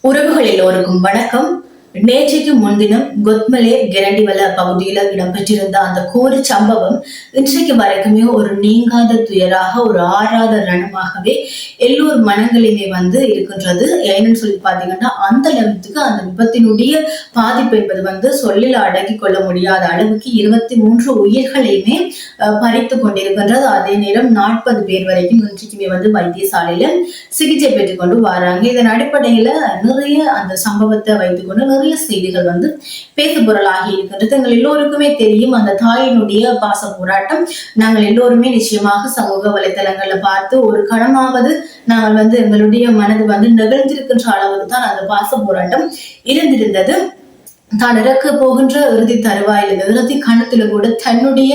உறவுகள் எல்லோருக்கும் வணக்கம். நேற்றைக்கு முன்தினம் கொத்மலே கெரண்டிவல பகுதியில இடம்பெற்றிருந்த அந்த கோர சம்பவம் இன்றைக்கு வரைக்குமே ஒரு நீங்காத துயராக ஒரு ஆறாத ரணமாகவே எல்லோர் மனங்களிலே வந்து இருக்கின்றது. ஏன்னு சொல்லி பாத்தீங்கன்னா அந்த அளவுக்கு அந்த விபத்தினுடைய பாதிப்பு என்பது வந்து சொல்லில் அடக்கி கொள்ள முடியாத அளவுக்கு இருபத்தி மூன்று உயிர்களையுமே பறித்து கொண்டிருக்கின்றது. அதே நேரம் நாற்பது பேர் வரைக்கும் இன்றைக்குமே வந்து வைத்தியசாலையில சிகிச்சை பெற்றுக்கொண்டு வராங்க. இதன் அடிப்படையில நிறைய அந்த சம்பவத்தை வைத்துக்கொண்டு நிறைய செய்திகள் வந்து பேசுபொருளாகி இருக்கின்றது. எங்கள் எல்லோருக்குமே தெரியும் அந்த தாயினுடைய பாச போராட்டம். நாங்கள் எல்லோருமே நிச்சயமாக சமூக வலைதளங்கள்ல பார்த்து ஒரு கணமாவது நாங்கள் வந்து எங்களுடைய மனது வந்து நிகழ்ந்திருக்கின்ற அளவுக்கு தான் அந்த பாச போராட்டம் இருந்திருந்தது. தான் இறக்க போகின்ற இறுதி தருவாயில் இந்த இறுதி கணத்துல கூட தன்னுடைய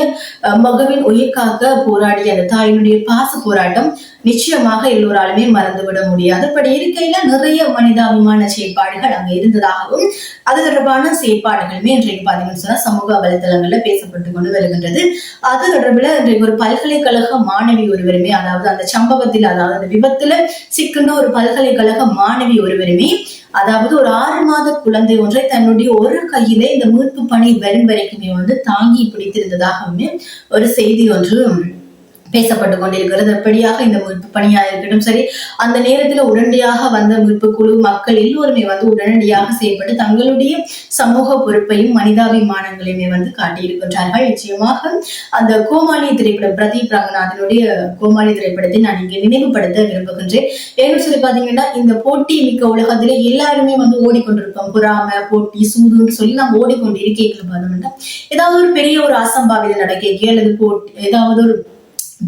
மகவின் உயிர்காக்க போராடிய அந்த தாயினுடைய பாச போராட்டம் நிச்சயமாக எல்லோராலுமே மறந்துவிட முடியாது. அப்படி இருக்கையில நிறைய மனிதாபிமான செயற்பாடுகள் அங்க இருந்ததாகவும் அது தொடர்பான செயற்பாடுகளுமே இன்றைக்கு பாத்தீங்கன்னு சொன்னா சமூக வலைதளங்கள்ல பேசப்பட்டு கொண்டு வருகின்றது. அது தொடர்பில் இன்றைக்கு ஒரு பல்கலைக்கழக மாணவி ஒருவருமே அதாவது அந்த சம்பவத்தில் அதாவது அந்த விபத்துல சிக்கின்ற ஒரு பல்கலைக்கழக மாணவி ஒருவருமே அதாவது ஒரு ஆறு மாத குழந்தை ஒன்றை தன்னுடைய ஒரு கையிலே இந்த மீட்பு பணி வரும் வரைக்குமே வந்து தாங்கி பிடித்திருந்ததாகவுமே ஒரு செய்தி ஒன்று பேசப்பட்டு கொண்டிருக்கிறது. அப்படியாக இந்த மீட்பு பணியா இருக்கட்டும் சரி அந்த நேரத்துல உடனடியாக வந்த மீட்பு குழு மக்கள் எல்லோருமே வந்து உடனடியாக செயல்பட்டு தங்களுடைய சமூக பொறுப்பையும் மனிதாபிமானங்களையுமே வந்து காட்டியிருக்கின்றார்கள். நிச்சயமாக அந்த கோமாளி திரைப்படம் பிரதீப் ரங்கநாதனுடைய கோமாளி திரைப்படத்தை நான் இங்கே நினைவுபடுத்த விரும்புகின்றேன். ஏன்னு சொல்லி பாத்தீங்கன்னா இந்த போட்டி மிக்க உலகத்துல எல்லாருமே வந்து ஓடிக்கொண்டிருப்போம். பொறாம போட்டி சூதுன்னு சொல்லி நம்ம ஓடிக்கொண்டு இருக்கேன் பார்த்தோம்னா ஏதாவது ஒரு பெரிய ஒரு அசம்பாவிதம் நடக்க அல்லது போட்டி ஏதாவது ஒரு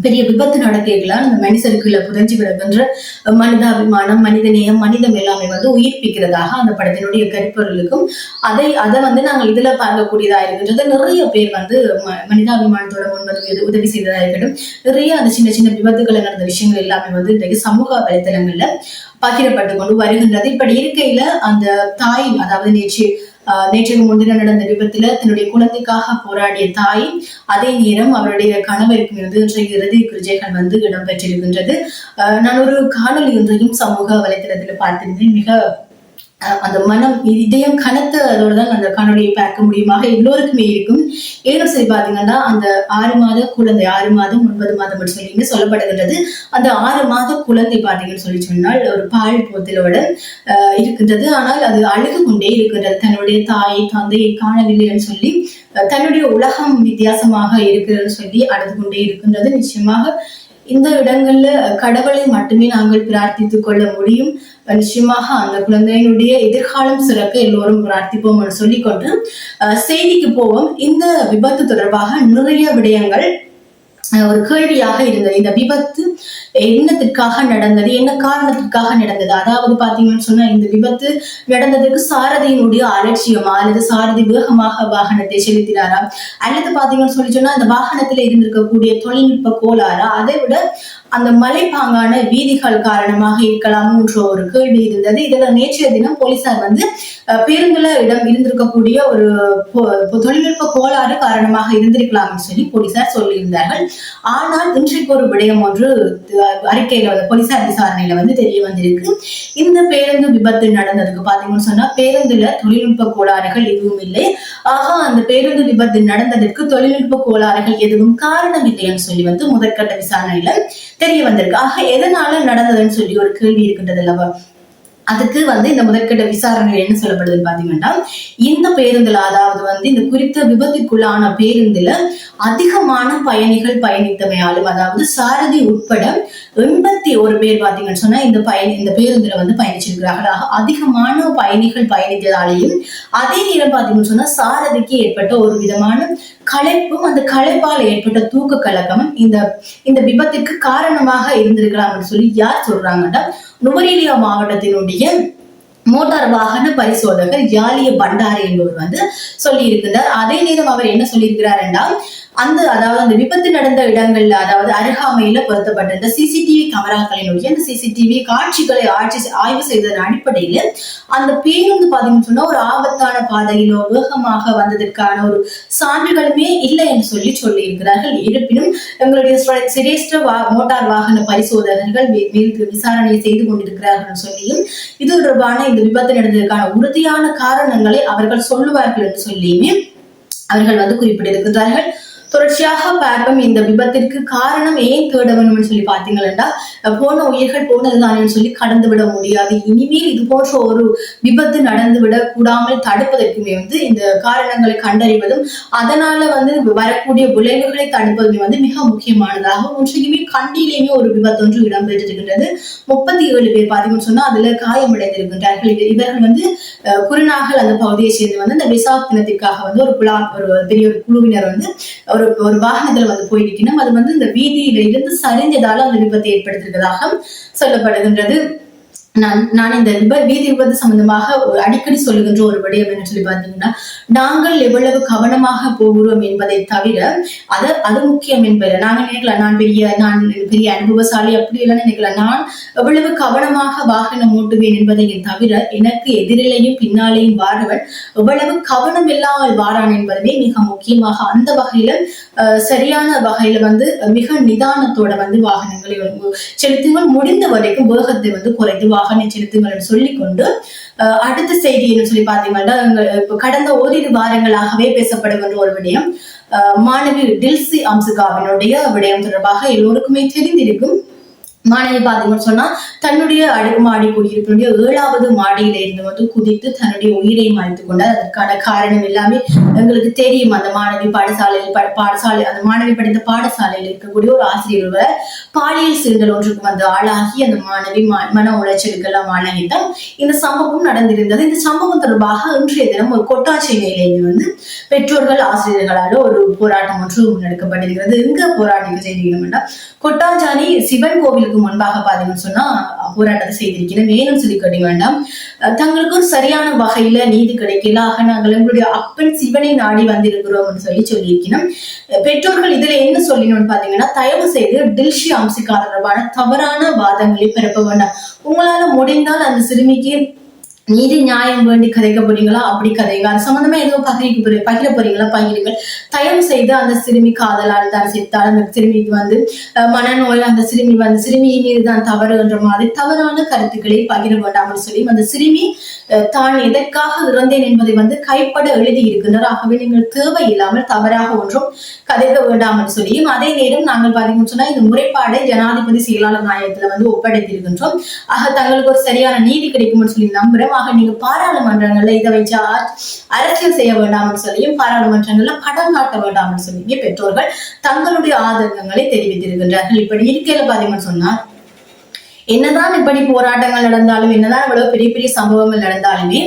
பெரிய விபத்து நடக்கலாம் அந்த மனுஷருக்குள்ள புதைஞ்சு கிடக்கின்ற மனிதாபிமானம் மனிதநேயம் மனிதம் எல்லாமே வந்து உயிர்ப்பிக்கிறதாக அந்த படத்தினுடைய கருப்பொருளுக்கும் அதை அதை வந்து நாங்கள் இதுல பார்க்கக்கூடியதா இருக்கின்றது. நிறைய பேர் வந்து ம- மனிதாபிமானத்தோட முன்வந்து உதவி செய்ததா இருக்கட்டும். நிறைய அந்த சின்ன சின்ன விபத்துகள் நடந்த விஷயங்கள் எல்லாமே வந்து இன்றைக்கு சமூக வலைத்தளங்கள்ல பகிரப்பட்டு கொண்டு வருகின்றது. இப்படி இருக்கையில அந்த தாய் அதாவது நேற்று நேற்றைக்கு முன்தினம் நடந்த விபத்துல தன்னுடைய குழந்தைக்காக போராடிய தாய் அதே நேரம் அவருடைய கணவருக்கு வந்து இன்றைய இறுதி கிருஜைகள் வந்து இடம்பெற்றிருக்கின்றது. ஆஹ் நான் ஒரு காணொளி ஒன்றையும் சமூக வலைதளத்தில் பார்த்திருந்தேன். மிக அந்த மனம் இதயம் கனத்த அதோட தான் அந்த காணொலியை பார்க்க முடியுமாக எல்லோருக்குமே இருக்கும். ஏனும் சரி பாத்தீங்கன்னா அந்த ஆறு மாத குழந்தை ஆறு மாதம் ஒன்பது மாதம் சொல்லிங்க சொல்லப்படுகின்றது. அந்த ஆறு மாத குழந்தை பாத்தீங்கன்னு சொல்லி சொன்னால் ஒரு பால் போத்தலோட அஹ் இருக்கின்றது. ஆனால் அது அழுது கொண்டே இருக்கின்றது. தன்னுடைய தாயை தந்தையை காணவில்லைன்னு சொல்லி தன்னுடைய உலகம் வித்தியாசமாக இருக்கிறதுன்னு சொல்லி அழுது கொண்டே இருக்கின்றது. நிச்சயமாக இந்த இடங்கள்ல கடவுளை மட்டுமே நாங்கள் பிரார்த்தித்துக் கொள்ள முடியும். நிச்சயமாக அந்த குழந்தையினுடைய எதிர்காலம் சிறக்க எல்லோரும் பிரார்த்திப்போம் என்று சொல்லிக்கொண்டு அஹ் செய்திக்கு போவோம். இந்த விபத்து தொடர்பாக நிறைய விடயங்கள் அஹ் ஒரு கேள்வியாக இருந்தது. இந்த விபத்து என்னத்திற்காக நடந்தது? என்ன காரணத்திற்காக நடந்தது? அதாவது பாத்தீங்கன்னு சொன்னா இந்த விபத்து நடந்ததுக்கு சாரதியினுடைய அலட்சியமா அல்லது சாரதி வேகமாக வாகனத்தை செலுத்தினாரா? அல்லது பாத்தீங்கன்னு சொல்லி சொன்னா அந்த வாகனத்துல இருந்திருக்கக்கூடிய தொழில்நுட்ப கோளாறா? அதை விட அந்த மலைப்பாங்கான வீதிகள் காரணமாக இருக்கலாம் என்ற ஒரு கேள்வி இருந்தது. இதுல நேற்றைய தினம் போலீசார் வந்து பேருந்துல இடம் இருந்திருக்கக்கூடிய ஒரு தொழில்நுட்ப கோளாறு காரணமாக இருந்திருக்கலாம்னு சொல்லி போலீசார் சொல்லியிருந்தார்கள். ஆனால் இன்றைக்கு ஒரு விடயம் ஒன்று அறிக்கையில வந்து போலீசார் விசாரணையில வந்து தெரிய வந்திருக்கு. இந்த பேருந்து விபத்து நடந்ததுக்கு பாத்தீங்கன்னு சொன்னா பேருந்துல தொழில்நுட்ப கோளாறுகள் எதுவும் இல்லை. ஆக அந்த பேருந்து விபத்து நடந்ததற்கு தொழில்நுட்ப கோளாறுகள் எதுவும் காரணம் இல்லைன்னு சொல்லி வந்து முதற்கட்ட விசாரணையில தெரிய வந்திருக்கு. ஆக எதனால நடந்ததுன்னு சொல்லி ஒரு கேள்வி இருக்கின்றது அல்லவா? அதுக்கு வந்து இந்த முதற்கட்ட விசாரணையில் என்ன சொல்லப்படுதுன்னு பாத்தீங்கன்னா இந்த பேருந்துல அதாவது வந்து இந்த குறித்த விபத்துக்குள்ளான பேருந்துல அதிகமான பயணிகள் பயணித்தமையாலும் அதாவது சாரதி உட்பட எண்பத்தி ஒரு பேர் பாத்தீங்கன்னு சொன்னா இந்த பயணி இந்த பேருந்துல வந்து பயணிச்சிருக்கிறார்கள். ஆக அதிகமான பயணிகள் பயணித்ததாலேயும் அதே நேரம் பாத்தீங்கன்னு சொன்னா சாரதிக்கு ஏற்பட்ட ஒரு விதமான களைப்பும் அந்த களைப்பால் ஏற்பட்ட தூக்க கலக்கமும் இந்த இந்த விபத்துக்கு காரணமாக இருந்திருக்கலாம்னு சொல்லி யார் சொல்றாங்கன்னா நுவரேலியா மாவட்டத்தினுடைய மோட்டார் வாகன பரிசோதகர் யாலிய பண்டாரி என்பவர் வந்து சொல்லி இருக்கிறார் அதே நேரம் அவர் என்ன சொல்லியிருக்கிறார் என்றால் அந்த அதாவது அந்த விபத்து நடந்த இடங்கள்ல அதாவது அருகாமையில பொருத்தப்பட்டிருந்த சிசிடிவி கேமராக்களினுடைய அந்த சிசிடிவி காட்சிகளை ஆட்சி ஆய்வு செய்ததன் அடிப்படையில அந்த பேருந்து பாத்தீங்கன்னு சொன்னா ஒரு ஆபத்தான பாதையிலோ வேகமாக வந்ததற்கான ஒரு சான்றுகளுமே இல்லை என்று சொல்லி சொல்லி இருக்கிறார்கள் இருப்பினும் எங்களுடைய சிரேஷ்ட வா மோட்டார் வாகன பரிசோதகர்கள் மே- மேல் விசாரணை செய்து கொண்டிருக்கிறார்கள் சொல்லியும் இது தொடர்பான இந்த விபத்து நடந்ததற்கான உறுதியான காரணங்களை அவர்கள் சொல்லுவார்கள் என்று சொல்லியுமே அவர்கள் வந்து குறிப்பிட்டிருக்கிறார்கள். தொடர்ச்சியாக பார்ப்போம். இந்த விபத்திற்கு காரணம் ஏன் தேட வேணும்னு சொல்லி பார்த்தீங்கன்னா போன உயிர்கள் போனதுதானேன்னு சொல்லி கடந்து விட முடியாது. இனிமேல் இது போன்ற ஒரு விபத்து நடந்து விட கூடாமல் தடுப்பதற்குமே வந்து இந்த காரணங்களை கண்டறிவதும் அதனால வந்து வரக்கூடிய விளைவுகளை தடுப்பதுமே வந்து மிக முக்கியமானதாக ஒன்றையுமே கண்டியிலேயுமே ஒரு விபத்து ஒன்று இடம்பெற்றிருக்கின்றது. முப்பத்தி ஏழு பேர் பார்த்தீங்கன்னு சொன்னா அதுல காயமடைந்திருக்கின்றார்கள். இவர்கள் வந்து அஹ், குருநாகல் அந்த பகுதியை சேர்ந்து வந்து இந்த விசாக் தினத்திற்காக வந்து ஒரு குழா ஒரு பெரிய ஒரு குழுவினர் வந்து ஒரு ஒரு வாகனத்துல வந்து போயிருக்கணும். அது வந்து இந்த வீதியில இருந்து சரிஞ்சதால அந்த விபத்தை ஏற்படுத்தியிருக்கிறதாக சொல்லப்படுகின்றது. நான் நான் இந்த விப வீதி விபத்து சம்பந்தமாக ஒரு அடிக்கடி சொல்லுகின்ற ஒரு விடயம் என்ன சொல்லி பார்த்தீங்கன்னா நாங்கள் எவ்வளவு கவனமாக போகிறோம் என்பதை தவிர அது அது முக்கியம் என்பது நாங்கள் நினைக்கலாம் நான் பெரிய நான் பெரிய அனுபவசாலி அப்படி எல்லாம் நினைக்கலாம் நான் எவ்வளவு கவனமாக வாகனம் ஓட்டுவேன் என்பதை தவிர எனக்கு எதிரிலையும் பின்னாலேயும் வாரவன் எவ்வளவு கவனம் இல்லாமல் வாரான் என்பதுமே மிக முக்கியமாக அந்த வகையில சரியான வகையில வந்து மிக நிதானத்தோட வந்து வாகனங்களை செலுத்துங்கள். முடிந்த வரைக்கும் வேகத்தை வந்து குறைத்து வாகனம் செலுத்துங்கள் சொல்லிக்கொண்டு அஹ், அடுத்த செய்தி என்ன சொல்லி பார்த்தீங்கன்னா கடந்த ஓரிரு வாரங்களாகவே பேசப்படுகின்ற ஒரு விடயம் மாணவி டில்சி அம்சுகாவினுடைய விடயம் தொடர்பாக எல்லோருக்குமே தெரிந்திருக்கும். மாணவி பார்த்தீங்கன்னு சொன்னா தன்னுடைய அடுக்குமாடி குடியிருப்பினுடைய ஏழாவது மாடியில இருந்து வந்து குதித்து தன்னுடைய உயிரை மாய்த்து கொண்டார். அதற்கான காரணம் எல்லாமே எங்களுக்கு தெரியும். அந்த மாணவி பாடசாலையில் பாடசாலை அந்த மாணவி படித்த பாடசாலையில் இருக்கக்கூடிய ஒரு ஆசிரியர் ஒருவர் பாலியல் சீண்டல் ஒன்றுக்கு வந்து ஆளாகி அந்த மாணவி ம- மன உளைச்சலுக்கெல்லாம் ஆளாகித்தான் இந்த சம்பவம் நடந்திருந்தது. இந்த சம்பவம் தொடர்பாக இன்றைய தினம் ஒரு கொட்டாச்சி நிலையில் வந்து பெற்றோர்கள் ஆசிரியர்களால ஒரு போராட்டம் ஒன்று முன்னெடுக்கப்பட்டிருக்கிறது. எங்க போராட்டம் செய்திருக்கணும்னா கொட்டாஞ்சானி சிவன் கோவில் கோவிலுக்கு முன்பாக பாத்தீங்கன்னு சொன்னா போராட்டத்தை செய்திருக்கிறேன் மேலும் சொல்லி கேட்க வேண்டாம். அஹ் தங்களுக்கு ஒரு சரியான வகையில நீதி கிடைக்கல. ஆக நாங்கள் எங்களுடைய அப்பன் சிவனை நாடி வந்திருக்கிறோம்னு சொல்லி சொல்லியிருக்கணும். பெற்றோர்கள் இதுல என்ன சொல்லணும்னு பாத்தீங்கன்னா தயவு செய்து டில்ஷி அம்சிகா தொடர்பான தவறான வாதங்களை பிறப்ப வேண்டாம். உங்களால முடிந்தால் அந்த சிறுமிக்கு நீதி நியாயம் வேண்டி கதைக்க போறீங்களா? அப்படி கதைங்க. அது சம்பந்தமா எதுவும் பகிரிக்க போறீங்க பகிர போறீங்களா? பகிருங்கள். தயவு செய்து அந்த சிறுமி காதலால் தான் செத்தால் அந்த சிறுமி வந்து மனநோய் அந்த சிறுமி வந்து சிறுமி மீது தான் தவறு என்ற மாதிரி தவறான கருத்துக்களை பகிர வேண்டாம்னு சொல்லி அந்த சிறுமி தான் எதற்காக இறந்தேன் என்பதை வந்து கைப்பட எழுதி இருக்கின்றனர் ஆகவே நீங்கள் தேவை இல்லாமல் தவறாக ஒன்றும் கதைக்க வேண்டாம்னு சொல்லியும் அதே நேரம் நாங்கள் பார்த்தீங்கன்னு சொன்னா இந்த முறைப்பாடை ஜனாதிபதி செயலாளர் நாயகத்துல வந்து ஒப்படைத்திருக்கின்றோம். ஆக தங்களுக்கு ஒரு சரியான நீதி கிடைக்கும்னு சொல்லி நம்புறோம். ஆக நீங்க பாராளுமன்றங்கள்ல இதை வச்சு அரசியல் செய்ய வேண்டாம்னு சொல்லியும் பாராளுமன்றங்கள்ல படம் காட்ட வேண்டாம்னு சொல்லியும் பெற்றோர்கள் தங்களுடைய ஆதங்கங்களை தெரிவித்திருக்கின்றார்கள். இப்படி இருக்கையில பாத்தீங்கன்னு சொன்னா என்னதான் இப்படி போராட்டங்கள் நடந்தாலும் என்னதான் இவ்வளவு பெரிய பெரிய சம்பவங்கள் நடந்தாலுமே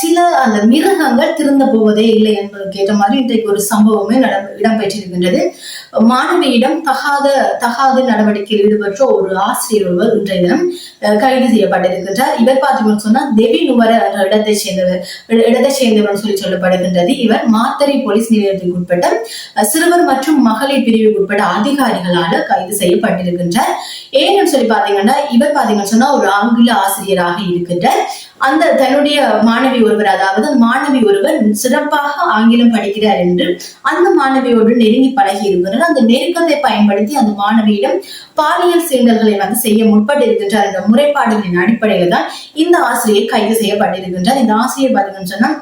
சில அந்த மிருகங்கள் திருந்த போவதே இல்லை என்பதற்கு ஏற்ற மாதிரி இன்றைக்கு ஒரு சம்பவமே நட இடம்பெற்றிருக்கின்றது. மாணவியிடம் தகாத தகாத நடவடிக்கையில் ஈடுபட்ட ஒரு ஆசிரியர் ஒருவர் இன்றைய தினம் கைது செய்யப்பட்டிருக்கின்றார். இவர் பார்த்தீங்கன்னு சொன்னா தேவி நுவர என்ற இடத்தை சேர்ந்தவர் இடத்தை சேர்ந்தவர் சொல்லி சொல்லப்படுகின்றது. இவர் மாத்தறை போலீஸ் நிலையத்திற்கு உட்பட்ட சிறுவர் மற்றும் மகளிர் பிரிவுக்கு உட்பட்ட அதிகாரிகளால கைது செய்யப்பட்டிருக்கின்றார். ஏன்னு சொல்லி பாத்தீங்கன்னா இவர் பாத்தீங்கன்னு சொன்னா ஒரு ஆங்கில ஆசிரியராக இருக்கின்றார். அந்த தன்னுடைய மாணவி ஒருவர் அதாவது மாணவி ஒருவர் சிறப்பாக ஆங்கிலம் படிக்கிறார் என்று அந்த மாணவியோடு நெருங்கி பழகி இருக்கிறார் அந்த நெருக்கத்தை பயன்படுத்தி அந்த மாணவியிடம் பாலியல் சீண்டல்களை வந்து செய்ய முற்பட்டிருக்கின்றார். இந்த முறைப்பாடுகளின் அடிப்படையில் தான் இந்த ஆசிரியர் கைது செய்யப்பட்டிருக்கின்றார். இந்த ஆசிரியர் பார்த்தீங்கன்னு சொன்னால்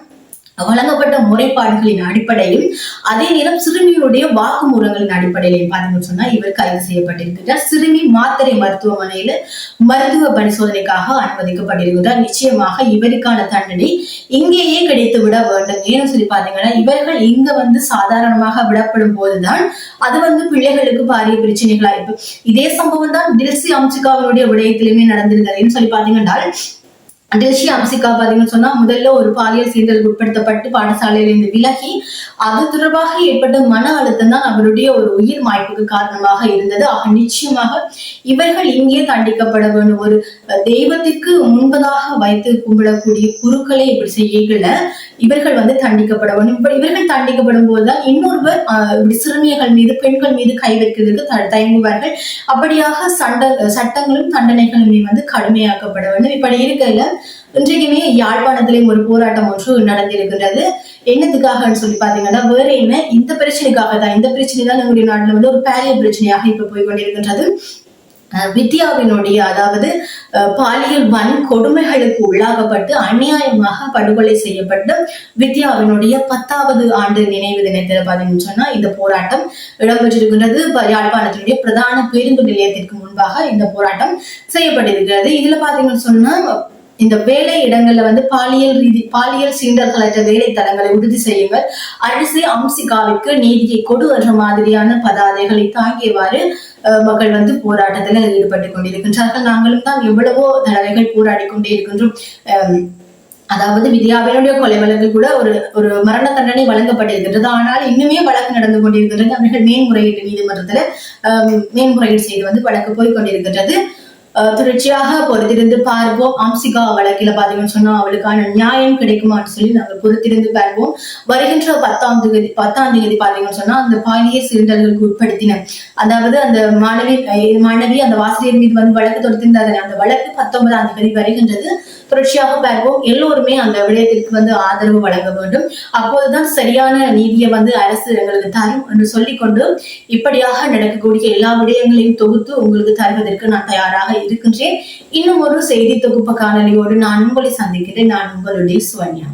வழங்கப்பட்ட முறைப்பாடுகளின் அடிப்படையில் அதே நேரம் சிறுமியுடைய வாக்குமூலங்களின் அடிப்படையிலையும் பார்த்தீங்கன்னு சொன்னா இவர் கைது செய்யப்பட்டிருக்கிறார். சிறுமி மாத்திரை மருத்துவமனையில மருத்துவ பரிசோதனைக்காக அனுமதிக்கப்பட்டிருக்கிறார். நிச்சயமாக இவருக்கான தண்டனை இங்கேயே கிடைத்து விட வேண்டும். ஏன்னு சொல்லி பாத்தீங்கன்னா இவர்கள் இங்க வந்து சாதாரணமாக விடப்படும் போதுதான் அது வந்து பிள்ளைகளுக்கு பாரிய பிரச்சனைகளா இருக்கு இதே சம்பவம் தான் டில்சி அம்சிகாவினுடைய விடயத்திலுமே நடந்திருக்கிறதுன்னு சொல்லி பாத்தீங்கன்னா டெல்ஷி அம்சிகா பாத்தீங்கன்னு சொன்னா முதல்ல ஒரு பாலியல் சீண்டலுக்கு உட்படுத்தப்பட்டு பாடசாலையில இருந்து விலகி அது தொடர்பாக ஏற்பட்ட மன அழுத்தம் தான் அவருடைய ஒரு உயிர் மாய்ப்புக்கு காரணமாக இருந்தது. ஆக நிச்சயமாக இவர்கள் இங்கே தண்டிக்கப்பட வேண்டும். ஒரு தெய்வத்திற்கு முன்பதாக வைத்து கும்பிடக்கூடிய குருக்களை இப்படி செய்யல இவர்கள் வந்து தண்டிக்கப்பட வேண்டும். இப்ப இவர்கள் தண்டிக்கப்படும் போதுதான் இன்னொருவர் இப்படி சிறுமியர்கள் மீது பெண்கள் மீது கை வைக்கிறதுக்கு த- தயங்குவார்கள். அப்படியாக சண்ட சட்டங்களும் தண்டனைகளுமே வந்து கடுமையாக்கப்பட வேண்டும். இப்படி இருக்கையில இன்றைக்குமே யாழ்ப்பாணத்திலேயும் ஒரு போராட்டம் ஒன்று நடந்திருக்கின்றது. என்னத்துக்காகன்னு சொல்லி பாத்தீங்கன்னா வேற என்ன இந்த பிரச்சனைக்காக தான். இந்த பிரச்சனை தான் நம்முடைய நாட்டில் வந்து ஒரு பாரிய பிரச்சனையாக இப்ப போய் கொண்டிருக்கின்றது. அஹ் வித்யாவினுடைய அதாவது பாலியல் வன் கொடுமைகளுக்கு உள்ளாகப்பட்டு அநியாயமாக படுகொலை செய்யப்பட்ட வித்யாவினுடைய பத்தாவது ஆண்டு நினைவு தினத்தில் பார்த்தீங்கன்னு சொன்னா இந்த போராட்டம் இடம்பெற்றிருக்கின்றது. யாழ்ப்பாணத்தினுடைய பிரதான பேருந்து நிலையத்திற்கு முன்பாக இந்த போராட்டம் செய்யப்பட்டிருக்கிறது. இதுல பாத்தீங்கன்னு சொன்னா இந்த வேலை இடங்கள்ல வந்து பாலியல் ரீதி பாலியல் சீண்டல்களற்ற வேலை தளங்களை உறுதி செய்யுங்கள். அரிசி அம்சிகாவிற்கு நீதியை கொடு என்ற மாதிரியான பதாதைகளை தாங்கியவாறு மக்கள் வந்து போராட்டத்துல ஈடுபட்டு கொண்டிருக்கின்றார்கள். நாங்களும் தான் எவ்வளவோ தடவைகள் போராடி கொண்டே இருக்கின்றோம். அஹ், அதாவது வித்யாவினுடைய கொலை வழக்கு கூட ஒரு ஒரு மரண தண்டனை வழங்கப்பட்டிருக்கின்றது. ஆனால் இன்னுமே வழக்கு நடந்து கொண்டிருக்கின்றது. அவர்கள் மேன்முறையீட்டு நீதிமன்றத்துல அஹ், மேன்முறையீடு செய்து வந்து வழக்கு போய் கொண்டிருக்கின்றது. தொடர்ச்சியாக பொறுத்திருந்து பார்ப்போம். அம்சிகா வழக்கில பாத்தீங்கன்னு சொன்னா அவளுக்கான நியாயம் கிடைக்குமான்னு சொல்லி நாங்கள் பொறுத்திருந்து பார்ப்போம். வருகின்ற பத்தாம் தேதி பத்தாம் தேதி பாத்தீங்கன்னு சொன்னா அந்த பாலியல் சீண்டல்களுக்கு உட்படுத்தின அதாவது அந்த மாணவி மாணவி அந்த வாசிரியர் மீது வந்து வழக்கு தொடுத்திருந்தாங்க அந்த வழக்கு பத்தொன்பதாம் தேதி வருகின்றது. புரட்சியாக பார்ப்போம் எல்லோருமே அந்த விடயத்திற்கு வந்து ஆதரவு வழங்க வேண்டும். அப்போதுதான் சரியான நீதியை வந்து அரசு எங்களுக்கு தரும் என்று சொல்லிக்கொண்டு இப்படியாக நடக்கக்கூடிய எல்லா விடயங்களையும் தொகுத்து உங்களுக்கு தருவதற்கு நான் தயாராக இருக்கின்றேன். இன்னும் ஒரு செய்தி தொகுப்பு காணொலியோடு நான் உங்களை சந்திக்கிறேன். நான் உங்களுடைய சுவன்யா.